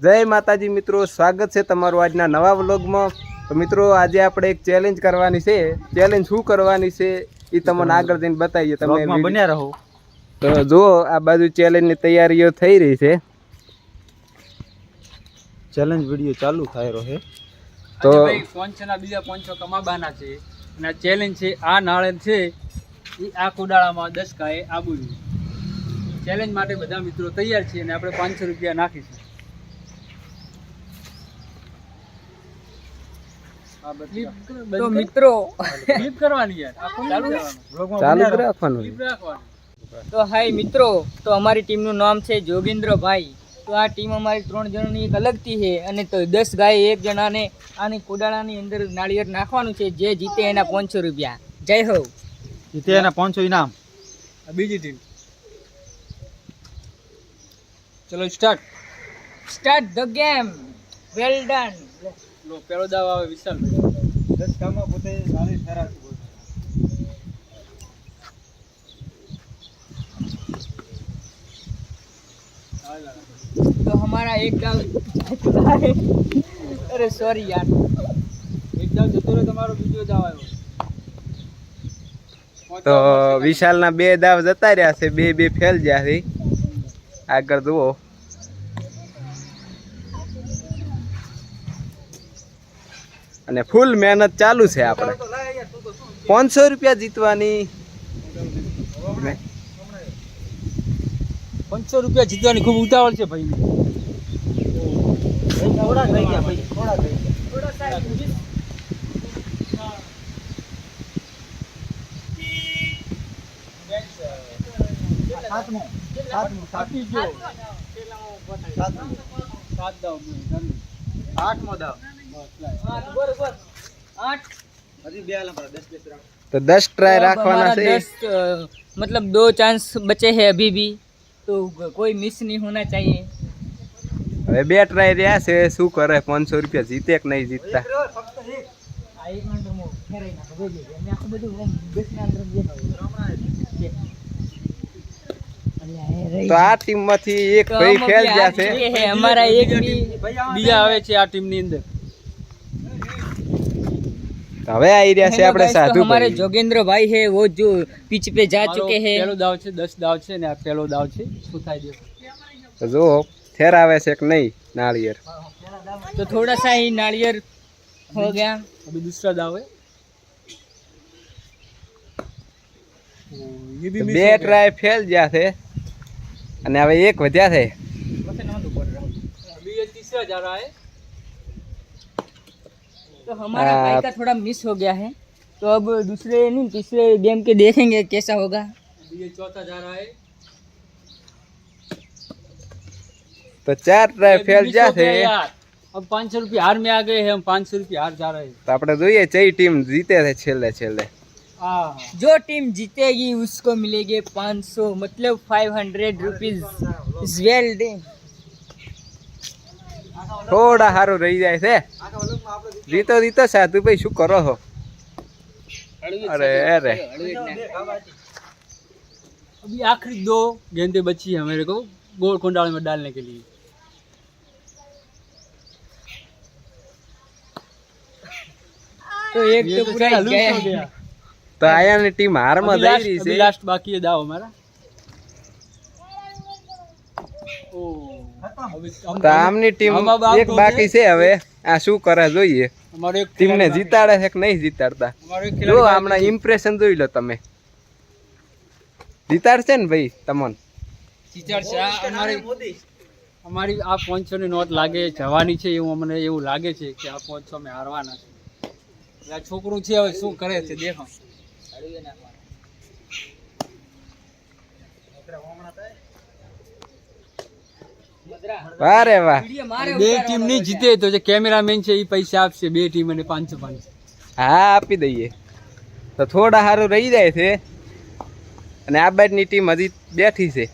જય માતાજી મિત્રો સ્વાગત છે તમારું આજના નવા વ્લોગમાં તો મિત્રો આજે આપણે એક ચેલેન્જ કરવાની છે ચેલેન્જ શું કરવાની છે એ તમને આગળ જઈને બતાવીએ તમે બન્યા રહો તો જુઓ આ બાજુ ચેલેન્જની તૈયારીઓ થઈ રહી છે ચેલેન્જ વિડીયો ચાલુ થાય રહે તો પંચના બીજા પંચો કમાબાના છે અને ચેલેન્જ છે આ નાળે છે એ આ કુડાળામાં દસ કાએ આબુની ચેલેન્જ માટે બધા મિત્રો તૈયાર છે અને આપણે પાંચસો રૂપિયા નાખીશું તો હાય મિત્રો તો અમારી ટીમનું નામ છે જોગેન્દ્રભાઈ તો આ ટીમ અમારી ત્રણ જણની એક અલગથી છે અને તો દસ ગાય એક જણાને આની કોડાળાની અંદર નાળિયેર નાખવાનું છે જે જીતે એના પાંચસો રૂપિયા જય હો જીતે એના પાંચસો ઇનામ બીજી ટીમ ચલો start start the game well done પેલો દાવ આવે વિશાલ દસકામાં પોતે સારી સારા તો હમારા એક ગામ અરે સોરી યાર એક દાવ જતો રહ્યો તમારો બીજો દાવ આવ્યો તો વિશાલના બે દાવ જતા રહ્યા છે બે બે ફેલ જ્યાંથી આગળ જુઓ અને ફૂલ મહેનત ચાલુ છે આપણે પાંચસો રૂપિયા જીતવાની પાંચસો રૂપિયા જીતવાની ખૂબ ઉતાવળ છે ભાઈ સાતમું સાતમું સાતી ગયો સાત દવ આઠમો દવ तो दस ट्राई रखवाना से मतलब दो चांस बचे हैं अभी भी तो कोई मिस नहीं होना चाहिए હવે બે ટ્રાય રહ્યા છે શું કરે પાંચસો રૂપિયા જીતે કે નહીં જીતતા તો આ ટીમ માંથી એક ભાઈ ફેલ ગયા છે અમારા એક બીજા આવે છે આ ટીમ ની અંદર હવે આવી રહ્યા છે આપણે સાધુ અમારે જોગેન્દ્રભાઈ હે વો જો પીચ પે જા ચુકે હે પહેલો દાવ છે 10 દાવ છે ને આ પહેલો દાવ છે શું થાય છે જો ફેર આવે છે કે નહીં નાળિયેર તો થોડા સા ही નાળિયેર દૂસરા गया अभी दूसरा दाव है બે ટ્રાય ફેલ ગયા છે અને હવે એક વધ્યા છે तो हमारा आ, हाँ। भाई का थोड़ा मिस हो गया है तो अब दूसरे नहीं तीसरे गेम के देखेंगे कैसा होगा ये चौथा जा रहा है तो चार रहे फेल जा थे अब पाँच सौ रुपया हार में आ गए हैं हम पाँच सौ रुपया हार जा रहे हैं तो चाहिए टीम जीते थे छेल છે छेल છેલ્લે जो टीम जीतेगी उसको मिलेंगे सौ मतलब 500 रुपीस इज વેલ ડે થોડા સારું રહી જાય છે રીતો રીતો સાધુ ભાઈ શું કરો છો અરે અરે अभी आखिरी दो गेंदे बची है मेरे को गोल कुंडाल में डालने के लिए तो एक तो पूरा तो गया, गया। तो आया ने टीम हार में दे रही से लास्ट बाकी है दाव हमारा ओ तो आमनी टीम एक बाकी से हवे આ શું કરે જોઈએ ટીમને જીતાડે છે કે નહીં જીતાડતા જો હમણાં ઇમ્પ્રેશન જોઈ લો તમે જીતાડશે ને ભાઈ તમને અમારી આ પાંચસો ની નોટ લાગે જવાની છે એવું અમને એવું લાગે છે કે આ પાંચસો અમે હારવાના છે છોકરું છે હવે શું કરે છે દેખો વાહ વાહ જીતે તો જે કેમેરામેન છે એ પૈસા આપશે બે ટીમ અને પાંચસો પાંચસો હા આપી દઈએ તો થોડા સારું રહી જાય છે અને આ બાજુની ટીમ હજી બેઠી છે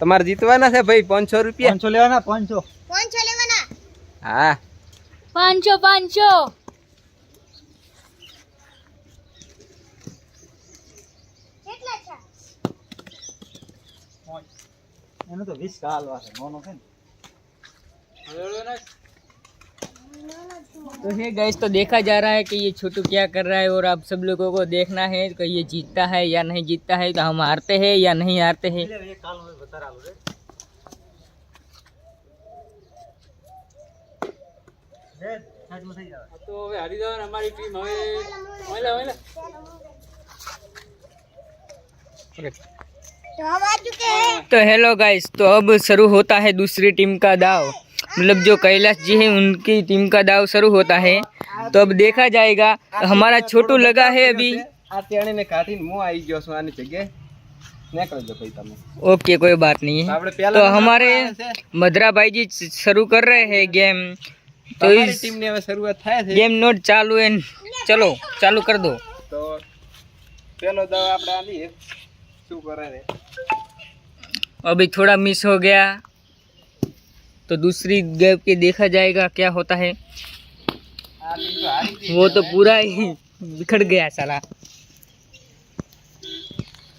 તમારે જીતવાના છે ભાઈ પાંચસો રૂપિયા પાંચસો લેવાના પાંચસો પાંચસો લેવાના હા પાંચસો પાંચસો ना એનો તો વીસ કાલ વાસે મોનો છે तो ये गैस तो देखा जा रहा है कि ये छोटू क्या कर रहा है और आप सब लोगों को देखना है कि ये जीतता है या नहीं जीतता है तो हम हारते हैं या नहीं हारते हैं તો હવે હારી तो हेलो तो गाइस तो अब शुरू होता है दूसरी टीम का दाव मतलब जो कैलाश जी है उनकी टीम का दाव शुरू होता है तो अब देखा जाएगा हमारा छोटू लगा है अभी ओके कोई बात नहीं है तो, तो, तो हमारे मधरा भाई जी शुरू कर रहे हैं गेम तो इस टीम ने शुरुआत गेम नोट चालू है चलो चालू कर दो तो पहले दाव आप को करे अब ये थोड़ा मिस हो गया तो दूसरी गेप की देखा जाएगा क्या होता है हां तो वो तो पूरा बिखर गया साला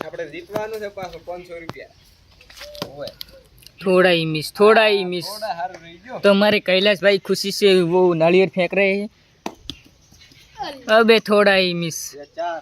આપણે જીતવાનું છે પાછો 500 રૂપિયા હોય થોડા ઈ ミス થોડા ઈ ミス થોડા હર રહી ગયો તો મારી કૈલાશભાઈ ખુશી સે વો નાળિયર ફેંક રહે છે અબે થોડા ઈ ミス ચાર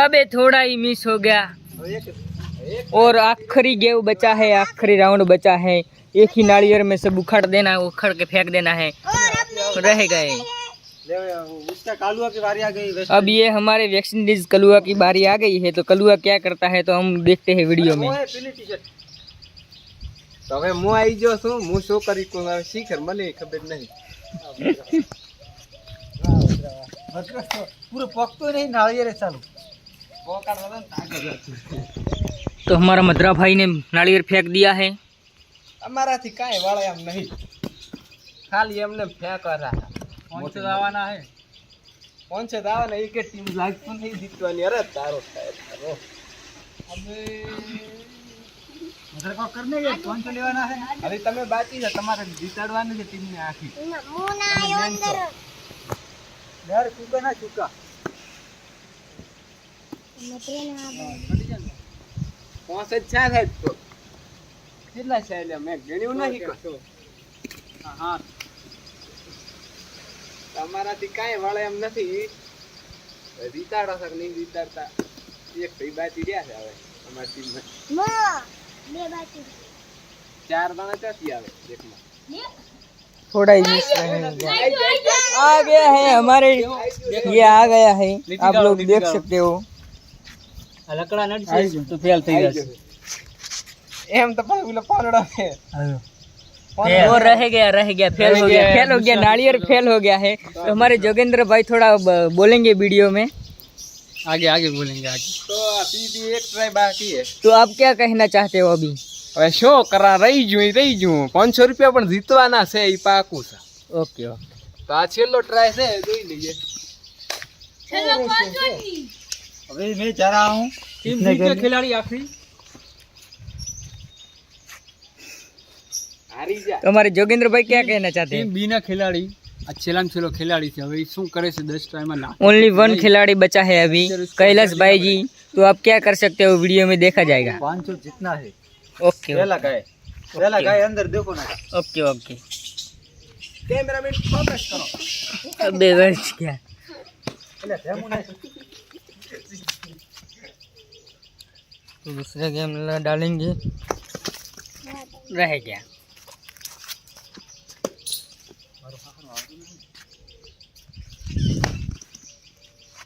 अबे थोड़ा ही मिस हो गया और आखिरी गेव बचा है आखिरी राउंड बचा है एक ही नारियर में सब उखड़ देना है उखड़ के फेंक देना है रह गए अब ये हमारे वैक्सीन इंडीज कलुआ की बारी आ गई है तो कलुआ क्या करता है तो हम देखते हैं वीडियो में तो હવે હું આવી ગયો છું હું શું કરી કોણ હવે શીખર तो हमारा मदरा भाई ने नारियल फेंक दिया है हमारा थी काहे वाला हम नहीं खाली हमने फेंक रहा कौन से दावाना है कौन से दावाना एक टीम लागतो नहीं जीतवानी अरे तारो तारो अबे મધર કો કરને કે કોણ તો લેવાના હે હવે તમે બાકી છે તમારે જીતાડવાનું છે ટીમને આખી મુના અંદર ડર ચૂકા ના ચૂકા પાંચ જ ચાર જ તો કેટલા છે એટલે મેં ગણ્યું નહીં કરતો હા તમારાથી કાંઈ વળે એમ નથી રીતાડો સર નહીં રીતાડતા એક ભાઈ બાચી રહ્યા છે હવે અમારી ટીમમાં બે બાચી ચાર દાણા ત્યાંથી આવે એકમાં थोड़ा आ गया है हमारे ये आ गया है आप लोग देख सकते हो લકડા નડશે તો ફેલ થઈ જશે એમ તો પણ પેલો પાંદડો છે वो रह गया रह गया फेल हो गया फेल हो गया नाड़ियर फेल हो गया है तो हमारे जोगेंद्र भाई थोड़ा बोलेंगे वीडियो में आगे आगे बोलेंगे आगे तो अभी भी एक ट्राई बाकी है तो आप क्या कहना चाहते हो अभी अरे शो હવે શો કરા રહી જું રહી જું પાંચસો રૂપિયા પણ જીતવાના છે એ પાકું છે ઓકે ઓકે તો આ છેલ્લો ટ્રાય છે જોઈ લઈએ अभी मैं चला हूं टीम बी के खिलाड़ी आखिरी हार ही जा तुम्हारे जोगेंद्र भाई क्या कहने जाते टीम बी ना खिलाड़ी अच्छेलाम छेलो खिलाड़ी थे अभी શું કરે છે 10 ટાઈમમાં ના ઓન્લી 1 ખેલાડી બચા છે ابھی કૈલાશભાઈજી તો આપ શું કર સકતે હો વિડિયો મે દેખા જાયગા 500 જીતના હે ઓકે કેલા કાય કેલા કાય અંદર દેખો ના ઓકે ઓકે કેમેરા મિડ ફોકસ કરો અબે રશ કે અલ્યા ધમું નથી तो दूसरे गेम डालेंगे रह गया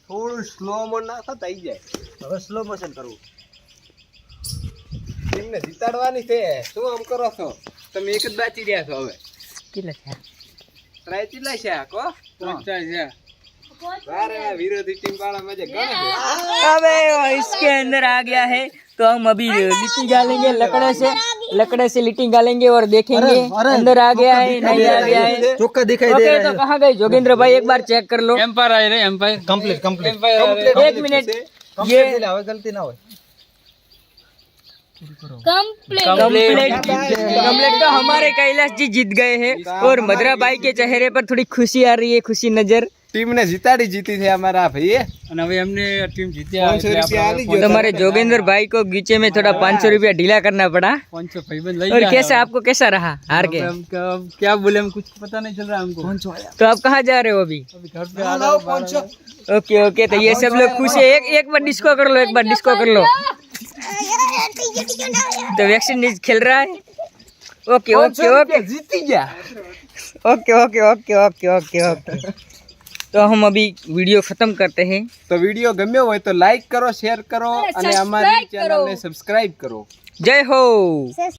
થોડું સ્લો મોશન નાખો થઈ જાય હવે સ્લો મોશન કરવું એમને જીતાડવાની છે શું આમ કરો છો તમે એક જ બાચી રહ્યા છો હવે કેટલા છે ત્રણ કેટલા છે કો ત્રણ ચાર છે अबे इसके अंदर आ गया है तो हम अभी लिट्टी डालेंगे लकड़े से लकड़े से लिट्टी डालेंगे और देखेंगे अंदर आ गया है नहीं आ गया है चौका दिखाई दे रहा तो है तो कहाँ गए जोगेंद्र भाई एक बार चेक कर लो एम्पायर आए रहे एम्पायर कंप्लीट कंप्लीट एक मिनट ये गलती ना हो कम्प्लेट तो हमारे कैलाश जी जीत गए हैं और मदरा भाई के चेहरे पर थोड़ी खुशी आ रही है खुशी नजर टीम ने જીતી जीती थी हमारा અને હવે એમને ટીમ જીત્યા તમારે जोगेंद्र भाई को गीचे में थोड़ा पाँच सौ रूपया ढीला करना पड़ा पाँच सौ और कैसे आपको कैसा रहा हार के क्या बोले हम कुछ पता नहीं चल रहा हमको तो आप कहाँ जा रहे हो अभी ओके ओके तो ये सब लोग खुश है एक एक बार डिस्को कर लो एक बार डिस्को कर लो तो वैक्सीन खेल रहा है ओके ओके ओके जीती गया okay okay okay okay okay okay तो हम अभी वीडियो खत्म करते हैं तो वीडियो गम्य हो तो लाइक करो शेयर करो और हमारे चैनल ने सब्सक्राइब करो जय हो